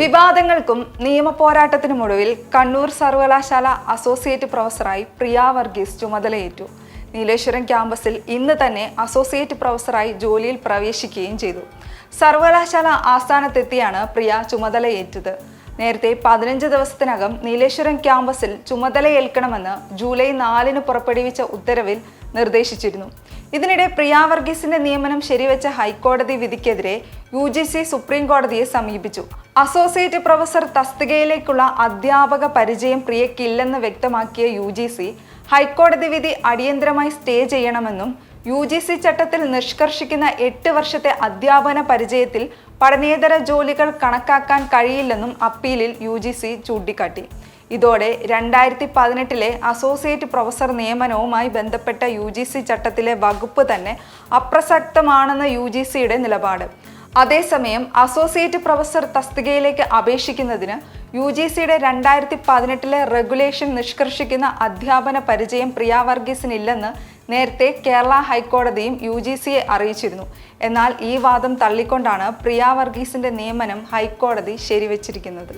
വിവാദങ്ങൾക്കും നിയമപോരാട്ടത്തിനുമൊടുവിൽ കണ്ണൂർ സർവകലാശാല അസോസിയേറ്റ് പ്രൊഫസറായി പ്രിയ വർഗീസ് ചുമതലയേറ്റു. നീലേശ്വരം ക്യാമ്പസിൽ ഇന്ന് തന്നെ അസോസിയേറ്റ് പ്രൊഫസറായി ജോലിയിൽ പ്രവേശിക്കുകയും ചെയ്തു. സർവകലാശാല ആസ്ഥാനത്തെത്തിയാണ് പ്രിയ ചുമതലയേറ്റത്. നേരത്തെ പതിനഞ്ച് ദിവസത്തിനകം നീലേശ്വരം ക്യാമ്പസിൽ ചുമതലയേൽക്കണമെന്ന് ജൂലൈ നാലിന് പുറപ്പെടുവിച്ച ഉത്തരവിൽ നിർദ്ദേശിച്ചിരുന്നു. ഇതിനിടെ പ്രിയ വർഗീസിന്റെ നിയമനം ശരിവെച്ച ഹൈക്കോടതി വിധിക്കെതിരെ യു ജി സി സുപ്രീം കോടതിയെ സമീപിച്ചു. അസോസിയേറ്റ് പ്രൊഫസർ തസ്തികയിലേക്കുള്ള അധ്യാപക പരിചയം പ്രിയക്കില്ലെന്ന് വ്യക്തമാക്കിയ യു ജി സി ഹൈക്കോടതി വിധി അടിയന്തരമായി സ്റ്റേ ചെയ്യണമെന്നും യു ജി സി ചട്ടത്തിൽ നിഷ്കർഷിക്കുന്ന എട്ട് വർഷത്തെ അധ്യാപന പരിചയത്തിൽ പഠനേതര ജോലികൾ കണക്കാക്കാൻ കഴിയില്ലെന്നും അപ്പീലിൽ യു ജി സി ചൂണ്ടിക്കാട്ടി. ഇതോടെ രണ്ടായിരത്തി പതിനെട്ടിലെ അസോസിയേറ്റ് പ്രൊഫസർ നിയമനവുമായി ബന്ധപ്പെട്ട യു ജി സി ചട്ടത്തിലെ വകുപ്പ് തന്നെ അപ്രസക്തമാണെന്ന യു ജി സിയുടെ നിലപാട്. അതേസമയം അസോസിയേറ്റ് പ്രൊഫസർ തസ്തികയിലേക്ക് അപേക്ഷിക്കുന്നതിന് യു ജി സിയുടെ രണ്ടായിരത്തി പതിനെട്ടിലെ റെഗുലേഷൻ നിഷ്കർഷിക്കുന്ന അധ്യാപന പരിചയം പ്രിയ വർഗീസിനില്ലെന്ന് നേരത്തെ കേരള ഹൈക്കോടതിയും യു ജി സിയെ അറിയിച്ചിരുന്നു. എന്നാൽ ഈ വാദം തള്ളിക്കൊണ്ടാണ് പ്രിയ വർഗീസിന്റെ നിയമനം ഹൈക്കോടതി ശരിവച്ചിരിക്കുന്നത്.